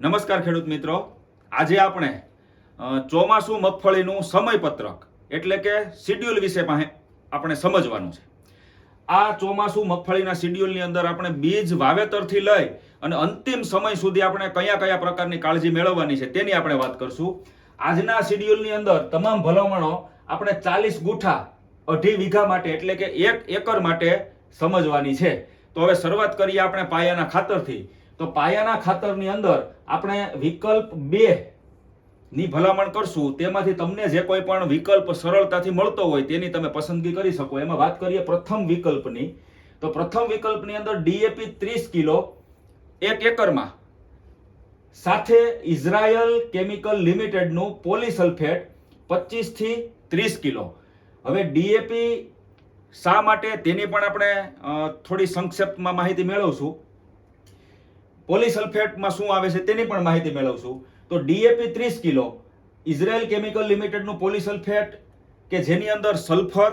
નમસ્કાર ખેડૂત મિત્રો. આજે આપણે ચોમાસું મગફળીનું સમયપત્રક, એટલે કે શિડ્યુલ વિશે આપણે સમજવાનું છે. આ ચોમાસું મગફળીના શિડ્યુલની અંદર આપણે બીજ વાવેતરથી લઈ અને અંતિમ સમય સુધી આપણે કયા કયા પ્રકારની કાળજી મેળવવાની છે તેની આપણે વાત કરશું. આજના શિડ્યુલની અંદર તમામ ભલામણો આપણે ચાલીસ ગુઠા અઢી વીઘા માટે, એટલે કે એક એકર માટે સમજવાની છે. તો હવે શરૂઆત કરીએ આપણે પાયાના ખાતરથી. તો પાયાના ખાતરની અંદર આપણે વિકલ્પ બે ની ભલામણ કરશું. તેમાંથી તમને જે કોઈ પણ વિકલ્પ સરળતાથી મળતો હોય તેની તમે પસંદગી કરી શકો. એમાં વાત કરીએ પ્રથમ વિકલ્પની. તો પ્રથમ વિકલ્પની અંદર ડીએપી ત્રીસ કિલો એક એકરમાં. સાથે ઇઝરાયલ કેમિકલ લિમિટેડનું પોલિસલ્ફેટ પચીસથી ત્રીસ કિલો. હવે ડીએપી શા માટે તેની પણ આપણે થોડી સંક્ષેપમાં માહિતી મેળવશું. પોલીસલ્ફેટમાં શું આવે છે તેની પણ માહિતી મેળવશું. તો ડીએપી ત્રીસ કિલો, ઇઝરાયલ કેમિકલ લિમિટેડનું પોલિસલ્ફેટ કે જેની અંદર સલ્ફર,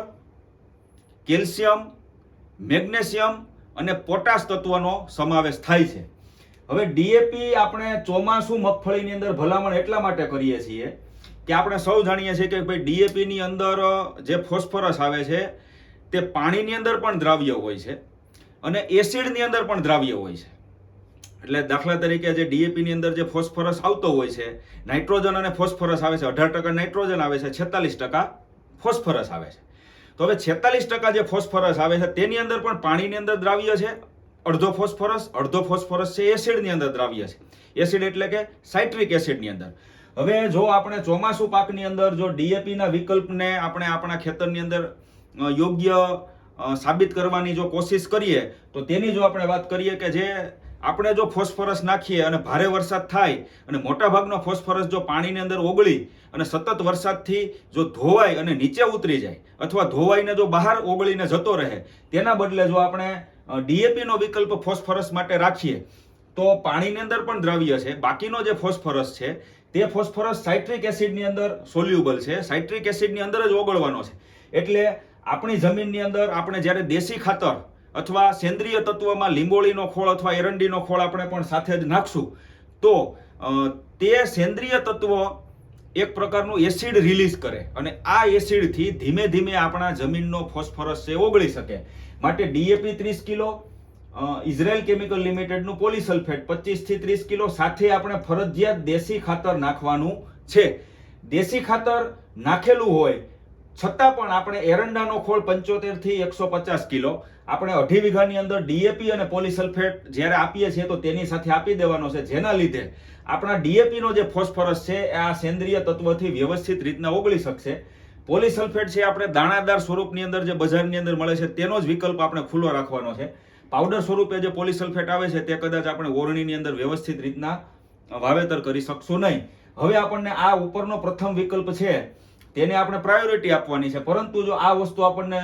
કેલ્શિયમ, મેગ્નેશિયમ અને પોટાશ તત્વનો સમાવેશ થાય છે. હવે ડીએપી આપણે ચોમાસું મગફળીની અંદર ભલામણ એટલા માટે કરીએ છીએ કે આપણે સૌ જાણીએ છીએ કે ભાઈ ડીએપીની અંદર જે ફોસ્ફરસ આવે છે, તે પાણીની અંદર પણ દ્રાવ્ય હોય છે અને એસિડની અંદર પણ દ્રાવ્ય હોય છે. એટલે દાખલા તરીકે જે ડીએપીની અંદર જે ફોસ્ફરસ આવતો હોય છે, નાઇટ્રોજન અને ફોસ્ફરસ આવે છે, અઢાર ટકા નાઇટ્રોજન આવે છે, છેતાલીસ ટકા ફોસ્ફરસ આવે છે. તો હવે છેતાલીસ ટકા જે ફોસ્ફરસ આવે છે, તેની અંદર પણ પાણીની અંદર દ્રાવ્ય છે, અડધો ફોસ્ફરસ અડધો ફોસ્ફરસ છે, એસિડની અંદર દ્રાવ્ય છે. એસિડ એટલે કે સાઇટ્રિક એસિડની અંદર. હવે જો આપણે ચોમાસું પાકની અંદર જો ડીએપીના વિકલ્પને આપણે આપણા ખેતરની અંદર યોગ્ય સાબિત કરવાની જો કોશિશ કરીએ, તો તેની જો આપણે વાત કરીએ કે જે આપણે જો ફોસ્ફરસ નાખીએ અને ભારે વરસાદ થાય અને મોટાભાગનો ફોસ્ફરસ જો પાણીની અંદર ઓગળી અને સતત વરસાદથી જો ધોવાય અને નીચે ઉતરી જાય અથવા ધોવાઈને જો બહાર ઓગળીને જતો રહે, તેના બદલે જો આપણે ડીએપીનો વિકલ્પ ફોસ્ફરસ માટે રાખીએ, તો પાણીની અંદર પણ દ્રવ્ય છે. બાકીનો જે ફોસ્ફરસ છે, તે ફોસ્ફરસ સાઇટ્રિક એસિડની અંદર સોલ્યુબલ છે. સાઇટ્રિક એસિડની અંદર જ ઓગળવાનો છે. એટલે આપણી જમીનની અંદર આપણે જ્યારે દેશી ખાતર અથવા સેન્દ્રિય તત્વમાં લીંબોળીનો ખોળ અથવા એરંડીનો ખોળ આપણે પણ સાથે જ નાખશું. તો તે સેન્દ્રિય તત્વ એક પ્રકારનું એસિડ રિલીઝ કરે અને આ એસિડથી ધીમે ધીમે આપણા જમીનનો ફોસ્ફરસ છે ઓગળી શકે. માટે ડીએપી ત્રીસ કિલો ઇઝરાયલ કેમિકલ લિમિટેડનું પોલીસલ્ફેટ પચીસથી ત્રીસ કિલો સાથે આપણે ફરજિયાત દેશી ખાતર નાખવાનું છે. દેશી ખાતર નાખેલું હોય છતાં પણ આપણે એરંડાનો ખોળ પંચોતેરથી એકસો પચાસ કિલો આપણે અઢી વીઘાની અંદર ડીએપી અને પોલિસલ્ફેટ જ્યારે આપીએ છીએ તો તેની સાથે આપી દેવાનો છે. જેના લીધે આપણા ડીએપીનો જે ફોસ્ફરસ છે એ આ સેન્દ્રિય તત્વથી વ્યવસ્થિત રીતના ઓગળી શકશે. પોલિસલ્ફેટ છે આપણે દાણાદાર સ્વરૂપની અંદર જે બજારની અંદર મળે છે તેનો જ વિકલ્પ આપણે ખુલ્લો રાખવાનો છે. પાવડર સ્વરૂપે જે પોલિસલ્ફેટ આવે છે તે કદાચ આપણે ઓરણીની અંદર વ્યવસ્થિત રીતના વાવેતર કરી શકશું નહીં. હવે આપણને આ ઉપરનો પ્રથમ વિકલ્પ છે તેને આપણે પ્રાયોરિટી આપવાની છે. પરંતુ જો આ વસ્તુ આપણને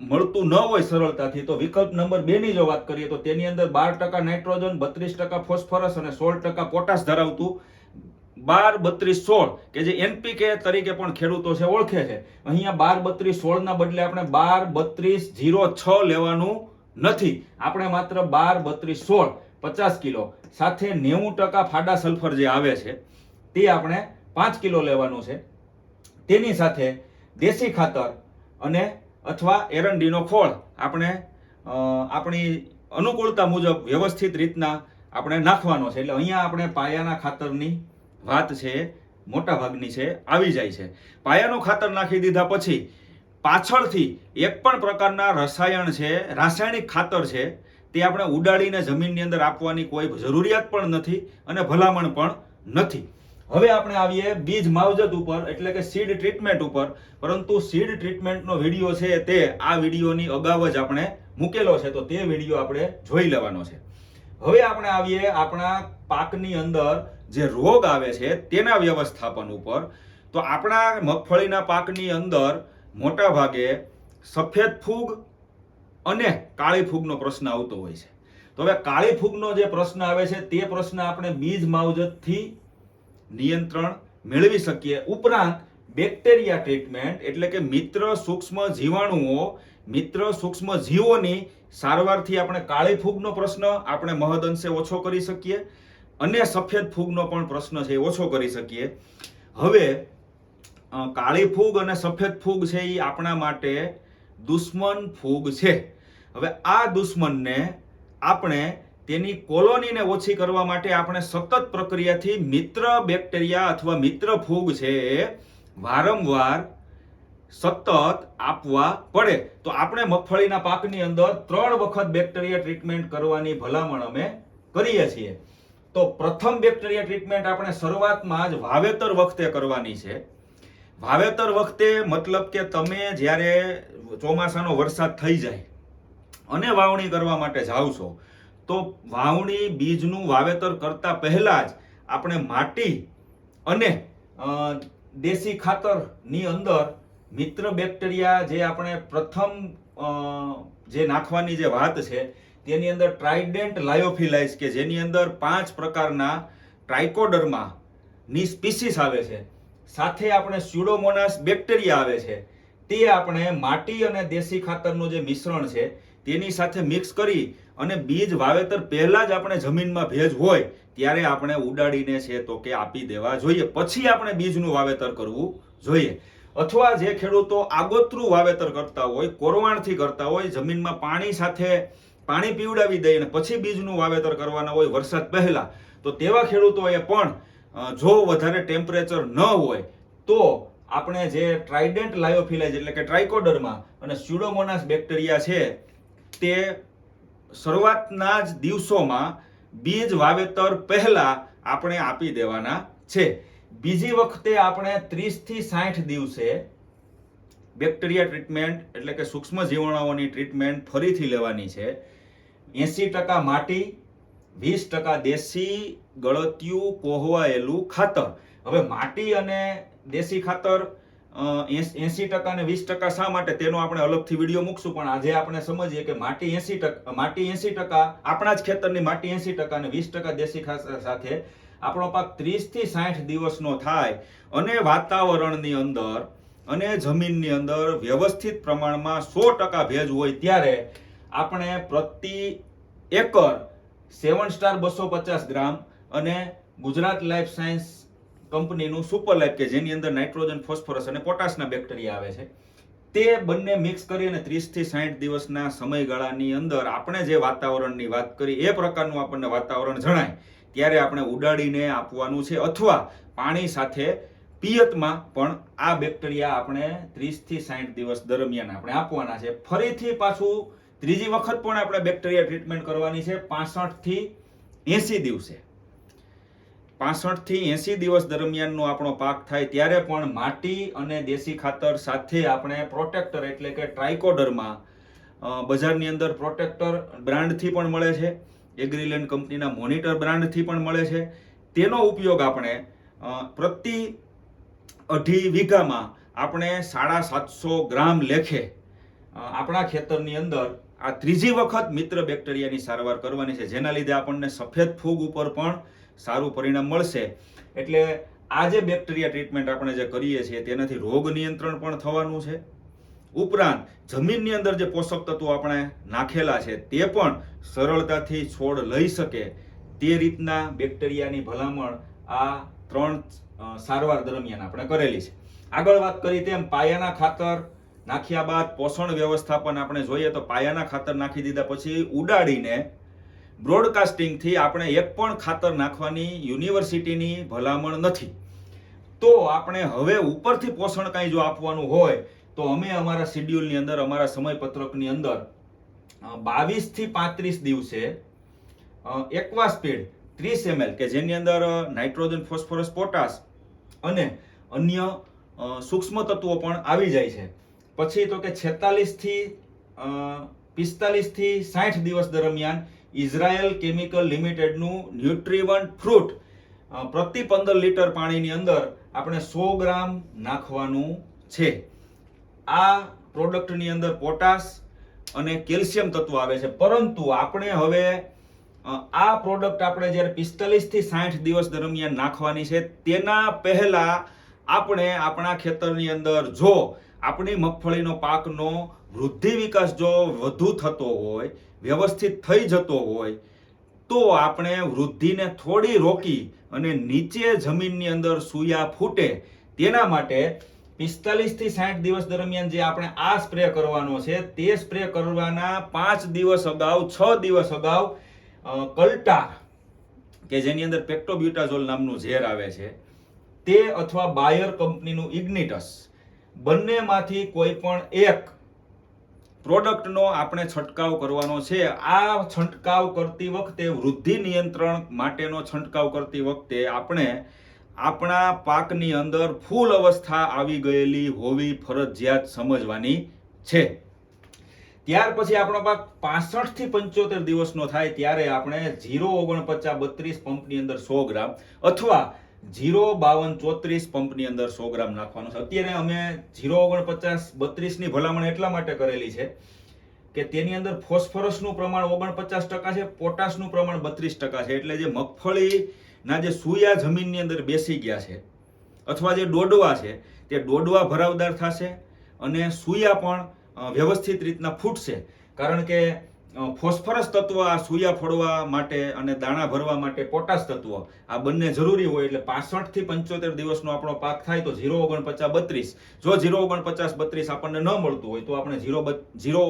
મળતું ન હોય સરળતાથી, તો વિકલ્પ નંબર બે ની જો વાત કરીએ, તો તેની અંદર બાર ટકા નાઇટ્રોજન, બત્રીસ ટકા ફોસ્ફરસ અને સોળ ટકા પોટાશ ધરાવતું બાર બત્રીસ સોળ, કે જે એનપીકે તરીકે પણ ખેડૂતો છે, ઓળખે છે. અહીંયા બાર બત્રીસ સોળના બદલે આપણે બાર બત્રીસ જીરો છ લેવાનું નથી. આપણે માત્ર બાર બત્રીસ સોળ, પચાસ કિલો, સાથે નેવું ટકા ફાડા સલ્ફર જે આવે છે, તે આપણે પાંચ કિલો લેવાનું છે. તેની સાથે દેશી ખાતર અને અથવા એરંડીનો ખોળ આપણે આપણી અનુકૂળતા મુજબ વ્યવસ્થિત રીતના આપણે નાખવાનો છે. એટલે અહીંયા આપણે પાયાના ખાતરની વાત છે મોટા ભાગની છે, આવી જાય છે. પાયાનું ખાતર નાખી દીધા પછી પાછળથી એક પણ પ્રકારના રસાયણ છે, રાસાયણિક ખાતર છે, તે આપણે ઉડાડીને જમીનની અંદર આપવાની કોઈ જરૂરિયાત પણ નથી અને ભલામણ પણ નથી. હવે આપણે આવીએ બીજ માવજત ઉપર, એટલે કે સીડ ટ્રીટમેન્ટ ઉપર. પરંતુ સીડ ટ્રીટમેન્ટનો વીડિયો છે તે, આ વિડીયોની અગાઉ જ આપણે મૂકેલો છે, તો તે વીડિયો આપણે જોઈ લેવાનો છે. હવે આપણે આવીએ આપણા પાકની અંદર જે રોગ આવે છે, તેના વ્યવસ્થાપન ઉપર. તો આપણા મગફળીના પાકની અંદર મોટા ભાગે સફેદ ફૂગ અને કાળી ફૂગનો પ્રશ્ન આવતો હોય છે. તો હવે કાળી ફૂગનો જે પ્રશ્ન આવે છે, તે પ્રશ્ન આપણે બીજ માવજતથી નિયંત્રણ મેળવી શકીએ. ઉપરાંત બેક્ટેરિયા ટ્રીટમેન્ટ એટલે કે મિત્ર સૂક્ષ્મ જીવાણુઓ, મિત્ર સૂક્ષ્મ જીવોની સારવારથી આપણે કાળી ફૂગનો પ્રશ્ન આપણે મહદઅંશે ઓછો કરી શકીએ. અને સફેદ ફૂગનો પણ પ્રશ્ન છે એ ઓછો કરી શકીએ. હવે કાળી ફૂગ અને સફેદ ફૂગ છે એ આપણા માટે દુશ્મન ફૂગ છે. હવે આ દુશ્મનને આપણે તેની કોલોનીને ઓછી કરવા માટે આપણે સતત પ્રક્રિયાથી મિત્ર બેક્ટેરિયા અથવા મિત્ર ફૂગ છે એ વારંવાર સતત આપવા પડે. તો આપણે મગફળીના પાકની અંદર ત્રણ વખત બેક્ટેરિયા ટ્રીટમેન્ટ કરવાની ભલામણ અમે કરીએ છીએ. તો પ્રથમ બેક્ટેરિયા ટ્રીટમેન્ટ આપણે શરૂઆતમાં જ વાવેતર વખતે કરવાની છે. વાવેતર વખતે મતલબ કે તમે જ્યારે ચોમાસાનો વરસાદ થઈ જાય અને વાવણી કરવા માટે જાઓ છો તો વાવણી બીજનું વાવેતર કરતા પહેલા જ આપણે માટી અને દેશી ખાતરની અંદર મિત્ર બેક્ટેરિયા જે આપણે પ્રથમ જે નાખવાની જે વાત છે, તેની અંદર ટ્રાઇડેન્ટ લાયોફિલાઇસ કે જેની અંદર પાંચ પ્રકારના ટ્રાઇકોડર્મા ની સ્પીસીસ આવે છે. સાથે આપણે સ્યુડોમોનાસ બેક્ટેરિયા આવે છે. તે આપણે માટી અને દેશી ખાતરનું જે મિશ્રણ છે તેની સાથે મિક્સ કરી અને બીજ વાવેતર પહેલાં જ આપણે જમીનમાં ભેજ હોય, ત્યારે આપણે ઉડાડીને છે તો કે આપી દેવા જોઈએ. પછી આપણે બીજનું વાવેતર કરવું જોઈએ. અથવા જે ખેડૂતો આગોતરું વાવેતર કરતા હોય, કોરવાણથી કરતા હોય, જમીનમાં પાણી સાથે પાણી પીવડાવી દઈ અને પછી બીજનું વાવેતર કરવાના હોય વરસાદ પહેલાં, તો તેવા ખેડૂતોએ પણ જો વધારે ટેમ્પરેચર ન હોય, તો આપણે જે ટ્રાઇડેન્ટ લાયોફિલાઇઝ એટલે કે ટ્રાઇકોડરમાં અને સ્યુડોમોનાસ બેક્ટેરિયા છે તે શરૂઆતના જ દિવસોમાં બીજ વાવેતર પહેલા આપણે આપી દેવાના છે. બીજી વખતે આપણે 30 થી સાઠ દિવસે બેક્ટેરિયા ટ્રીટમેન્ટ એટલે કે સૂક્ષ્મ જીવાણુઓની ટ્રીટમેન્ટ ફરીથી લેવાની છે. એસી ટકા માટી, વીસ ટકા દેશી, ગળતિયું કોહવાયેલું ખાતર. હવે માટી અને દેશી ખાતર એસી ટકા અને વીસ ટકા શા માટે? તેનો આપણે અલગથી વીડિયો મૂકશું, પણ આજે આપણે સમજીએ કે માટી એસી ટકા, માટી એસી ટકા, આપણા જ ખેતરની માટી એસી ટકા અને વીસ ટકા દેશી ખાસ સાથે આપણો પાક ત્રીસથી સાઠ દિવસનો થાય અને વાતાવરણની અંદર અને જમીનની અંદર વ્યવસ્થિત પ્રમાણમાં સો ટકા ભેજ હોય ત્યારે આપણે પ્રતિ એકર સેવન સ્ટાર બસો પચાસ ગ્રામ અને ગુજરાત લાઈફ સાયન્સ કંપનીનું સુપર લાઈફ કે જેની અંદર નાઇટ્રોજન, ફોસ્ફરસ અને પોટાશના બેક્ટેરિયા આવે છે, તે બંને મિક્સ કરી અને ત્રીસથી સાઠ દિવસના સમયગાળાની અંદર આપણે જે વાતાવરણની વાત કરી, એ પ્રકારનું આપણને વાતાવરણ જણાય, ત્યારે આપણે ઉડાડીને આપવાનું છે અથવા પાણી સાથે પિયતમાં પણ આ બેક્ટેરિયા આપણે ત્રીસથી સાઠ દિવસ દરમિયાન આપણે આપવાના છે. ફરીથી પાછું ત્રીજી વખત પણ આપણે બેક્ટેરિયા ટ્રીટમેન્ટ કરવાની છે, પાસઠથી એસી દિવસે. પાસઠથી એસી દિવસ દરમિયાનનો આપણો પાક થાય ત્યારે પણ માટી અને દેશી ખાતર સાથે આપણે પ્રોટેક્ટર એટલે કે ટ્રાઇકોડરમાં બજારની અંદર પ્રોટેક્ટર બ્રાન્ડથી પણ મળે છે. એગ્રીલેન્ડ કંપનીના મોનિટર બ્રાન્ડથી પણ મળે છે. તેનો ઉપયોગ આપણે પ્રતિ અઢી વીઘામાં આપણે સાડા સાતસો ગ્રામ લેખે આપણા ખેતરની અંદર આ ત્રીજી વખત મિત્ર બેક્ટેરિયાની સારવાર કરવાની છે. જેના લીધે આપણને સફેદ ફૂગ ઉપર પણ સારું પરિણામ મળશે. એટલે આ જે બેક્ટેરિયા ટ્રીટમેન્ટ આપણે જે કરીએ છીએ, તેનાથી રોગ નિયંત્રણ પણ થવાનું છે. ઉપરાંત, જમીનની અંદર જે પોષક તત્વો આપણે નાખેલા છે, તે પણ સરળતાથી છોડ લઈ શકે. તે રીતના બેક્ટેરિયાની ભલામણ આ ત્રણ સારવાર દરમિયાન આપણે કરેલી છે. આગળ વાત કરી તેમ, પાયાના ખાતર નાખ્યા બાદ પોષણ વ્યવસ્થાપન આપણે જોઈએ તો પાયાના ખાતર નાખી દીધા પછી ઉડાડીને બ્રોડકાસ્ટિંગથી આપણે એક પણ ખાતર નાખવાની યુનિવર્સિટીની ભલામણ નથી. તો આપણે હવે ઉપરથી પોષણ કાંઈ જો આપવાનું હોય, તો અમે અમારા શિડ્યુલની અંદર, અમારા સમયપત્રકની અંદર બાવીસથી પાંત્રીસ દિવસે એકવા સ્પીડ ત્રીસ એમએલ, કે જેની અંદર નાઇટ્રોજન, ફોસ્ફરસ, પોટાશ અને અન્ય સૂક્ષ્મ તત્વો પણ આવી જાય છે. પછી તો કે છેતાલીસથી પિસ્તાલીસથી સાઠ દિવસ દરમિયાન ઇઝરાયલ કેમિકલ લિમિટેડનું ન્યુટ્રીવન્ટ ફ્રૂટ પ્રતિ પંદર લીટર પાણીની અંદર આપણે સો ગ્રામ નાખવાનું છે. આ પ્રોડક્ટની અંદર પોટાશ અને કેલ્શિયમ તત્વ આવે છે. પરંતુ આપણે હવે આ પ્રોડક્ટ આપણે જ્યારે પિસ્તાલીસથી સાઠ દિવસ દરમિયાન નાખવાની છે, તેના પહેલાં આપણે આપણા ખેતરની અંદર જો આપણી મગફળીનો પાકનો વૃદ્ધિ વિકાસ જો વધુ થતો હોય વ્યવસ્થિત થઈ જતો હોય, તો આપણે વૃદ્ધિને થોડી રોકી અને નીચે જમીનની અંદર સૂયા ફૂટે તેના માટે પિસ્તાલીસથી સાઠ દિવસ દરમિયાન જે આપણે આ સ્પ્રે કરવાનો છે, તે સ્પ્રે કરવાના પાંચ દિવસ અગાઉ, છ દિવસ અગાઉ કલ્ટા કે જેની અંદર પેક્ટોબ્યુટાઝોલ નામનું ઝેર આવે છે, તે અથવા બાયર કંપનીનું ઇગ્નિટસ બંનેમાંથી કોઈ પણ એક પ્રોડક્ટનો આપણે છંટકાવ કરવાનો છે. આ છંટકાવ કરતી વખતે વૃદ્ધિ નિયંત્રણ માટેનો છંટકાવ કરતી વખતે આપણે આપણા પાકની અંદર ફૂલ અવસ્થા આવી ગયેલી હોવી ફરજિયાત સમજવાની છે. ત્યાર પછી આપણો પાક પાસઠથી પંચોતેર દિવસનો થાય ત્યારે આપણે ઝીરો ઓગણપચાસ બત્રીસ પંપની અંદર સો ગ્રામ અથવા જીરો બાવન ચોત્રીસ પંપની અંદર સો ગ્રામ નાખવાનું છે. અત્યારે અમે જીરો ઓગણપચાસ બત્રીસની ભલામણ એટલા માટે કરેલી છે કે તેની અંદર ફોસ્ફરસનું પ્રમાણ ઓગણપચાસ ટકા છે, પોટાશનું પ્રમાણ બત્રીસ ટકા છે. એટલે જે મગફળીના જે સૂયા જમીનની અંદર બેસી ગયા છે અથવા જે ડોડવા છે, તે ડોડવા ભરાવદાર થશે અને સૂયા પણ વ્યવસ્થિત રીતના ફૂટશે. કારણ કે ફોસ્ફરસ તત્વ, આ સૂયા ફોડવા માટે અને દાણા ભરવા માટે પોટાશ તત્વ, આ બંને જરૂરી હોય એટલે પાસઠથી પંચોતેર દિવસનો આપણો પાક થાય તો ઝીરો ઓગણપચાસ બત્રીસ. જો ઝીરો ઓગણપચાસ બત્રીસ આપણને ન મળતું હોય તો આપણે ઝીરો ઝીરો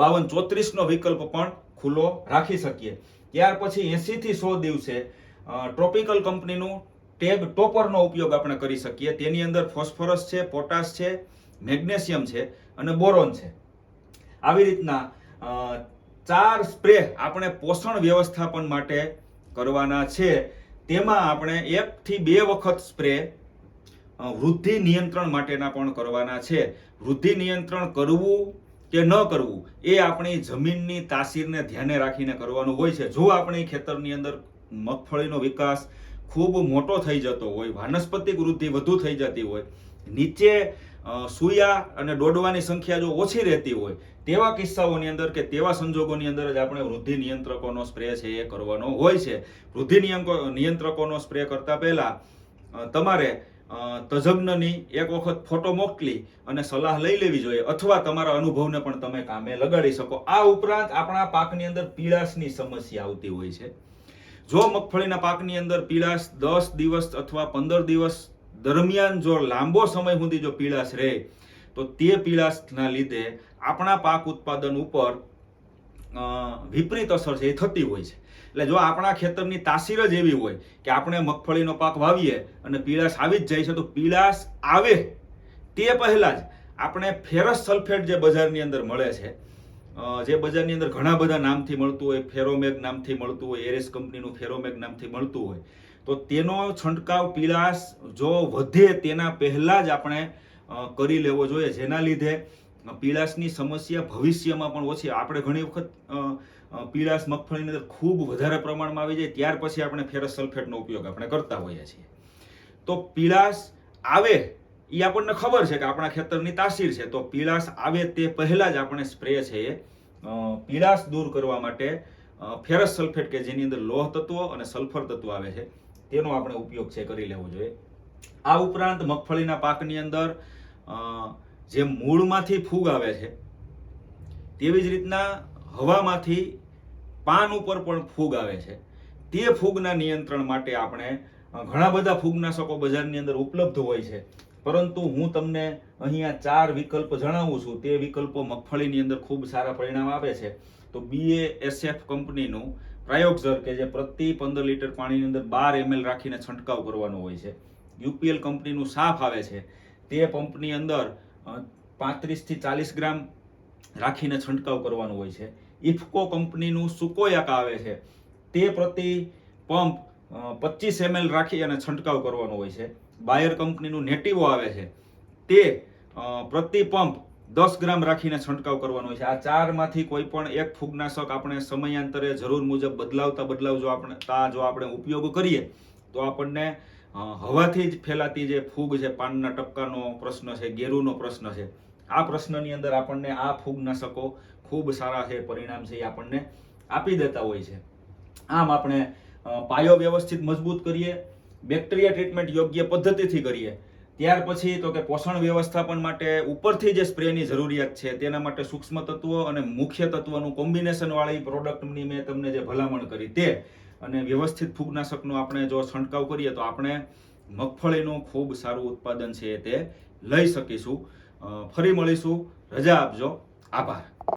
બાવન ચોત્રીસનો વિકલ્પ પણ ખુલ્લો રાખી શકીએ. ત્યાર પછી એંસીથી સો દિવસે ટ્રોપિકલ કંપનીનું ટેગ ટોપરનો ઉપયોગ આપણે કરી શકીએ. તેની અંદર ફોસ્ફરસ છે, પોટાશ છે, મેગ્નેશિયમ છે અને બોરોન છે. આવી રીતના ચાર સ્પ્રે આપણે પોષણ વ્યવસ્થાપન માટે કરવાના છે. તેમાં આપણે એક થી બે વખત સ્પ્રે વૃદ્ધિ નિયંત્રણ માટેના પણ કરવાના છે. વૃદ્ધિ નિયંત્રણ કરવું કે ન કરવું, એ આપણી જમીનની તાસીરને ધ્યાને રાખીને કરવાનું હોય છે. જો આપણી ખેતરની અંદર મગફળીનો વિકાસ ખૂબ મોટો થઈ જતો હોય, વાનસ્પતિક વૃદ્ધિ વધુ થઈ જતી હોય, નીચે સૂયા અને દોડવાની સંખ્યા જો ઓછી રહેતી હોય, તેવા કિસ્સાઓની અંદર કે તેવા સંજોગોની અંદર જ આપણે વૃદ્ધિ નિયંત્રકોનો સ્પ્રે છે એ કરવાનો હોય છે. વૃદ્ધિ નિયંત્રકોનો સ્પ્રે કરતા પહેલા તમારે તજજ્ઞની એક વખત ફોટો મોકલી અને સલાહ લઈ લેવી જોઈએ અથવા તમારા અનુભવને પણ તમે કામે લગાડી શકો. આ ઉપરાંત આપણા પાકની અંદર પીળાશની સમસ્યા આવતી હોય છે. જો મગફળીના પાકની અંદર પીળાશ દસ દિવસ અથવા પંદર દિવસ દરમિયાન જો લાંબો સમય સુધી જો પીળાશ રહે, તો તે પીળાશના લીધે આપણા પાક ઉત્પાદન ઉપર વિપરીત અસર છે એ થતી હોય છે. એટલે જો આપણા ખેતરની તાસીર જ એવી હોય કે આપણે મગફળીનો પાક વાવીએ અને પીળાશ આવી જ જાય છે, તો પીળાશ આવે તે પહેલાં જ આપણે ફેરસ સલ્ફેટ જે બજારની અંદર મળે છે જે બજારની અંદર ઘણા બધા નામથી મળતું હોય ફેરોમેગ નામથી મળતું હોય, એરેસ કંપનીનું ફેરોમેગ નામથી મળતું હોય તો તેનો છંટકાવ પીળાશ જો વધે તેના પહેલા જ આપણે કરી લેવો જોઈએ. જેના લીધે પીળાશની સમસ્યા ભવિષ્યમાં પણ ઓછી. આપણે ઘણી વખત પીળાશ મગફળીની અંદર ખૂબ વધારે પ્રમાણમાં આવી જાય, ત્યાર પછી આપણે ફેરસ સલ્ફેટનો ઉપયોગ આપણે કરતા હોઈએ છીએ. તો પીળાશ આવે એ આપણને ખબર છે કે આપણા ખેતરની તાસીર છે. તો પીળાશ આવે તે પહેલા જ આપણે સ્પ્રે છે એ પીળાશ દૂર કરવા માટે ફેરસ સલ્ફેટ કે જેની અંદર લોહ તત્વો અને સલ્ફર તત્વો આવે છે. તેનો આપણે ઉપયોગ છે, કરી લેવો જોઈએ. આ ઉપરાંત મગફળીના પાકની અંદર જે મૂળમાંથી ફૂગ આવે છે, તેવી જ રીતના હવામાંથી પાન ઉપર પણ ફૂગ આવે છે. તે ફૂગના નિયંત્રણ માટે આપણે ઘણા બધા ફૂગનાશકો બજારની અંદર ઉપલબ્ધ હોય છે. પરંતુ હું તમને અહીંયા ચાર વિકલ્પ જણાવું છું. તે વિકલ્પો મગફળીની અંદર ખૂબ સારા પરિણામ આપે છે. તો બીએએસએફ કંપનીનું પ્રાયોક્ઝર કે જે પ્રતિ પંદર લીટર પાણીની અંદર બાર એમએલ રાખીને છંટકાવ કરવાનો હોય છે. યુપીએલ કંપનીનું સાફ આવે છે. તે પંપની અંદર પાંત્રીસથી ચાલીસ ગ્રામ રાખીને છંટકાવ કરવાનો હોય છે. ઇફકો કંપનીનું સુકોયાક આવે છે. તે પ્રતિ પંપ પચીસ એમએલ રાખી અને છંટકાવ કરવાનો હોય છે. બાયર કંપનીનું નેટિવો આવે છે. તે પ્રતિ પંપ દસ ગ્રામ રાખીને છંટકાવ કરવાનો છે. આ ચારમાંથી કોઈ પણ એક ફૂગનાશક આપણે સમયાંતરે જરૂર મુજબ બદલાવતા બદલાવ જો આપણે, તા જો આપણે ઉપયોગ કરીએ, તો આપણને હવાથી જ ફેલાતી જે ફૂગ છે, પાનના ટપકાનો પ્રશ્ન છે, ગેરુનો પ્રશ્ન છે, આ પ્રશ્નની અંદર આપણને આ ફૂગનાશકો ખૂબ સારા છે, પરિણામ છે એ આપણને આપી દેતા હોય છે. આમ આપણે પાયો વ્યવસ્થિત મજબૂત કરીએ, બેક્ટેરિયા ટ્રીટમેન્ટ યોગ્ય પદ્ધતિથી કરીએ ત્યાર પછી તો કે પોષણ વ્યવસ્થાપન માટે ઉપરથી જે સ્પ્રેની જરૂરિયાત છે, તેના માટે સૂક્ષ્મ તત્વો અને મુખ્ય તત્વનું કોમ્બિનેશનવાળી પ્રોડક્ટની મેં તમને જે ભલામણ કરી તે અને વ્યવસ્થિત ફૂગનાશકનો આપણે જો છંટકાવ કરીએ તો આપણે મગફળીનું ખૂબ સારું ઉત્પાદન છે તે લઈ શકીશું. ફરી મળીશું. રજા આપજો. આભાર.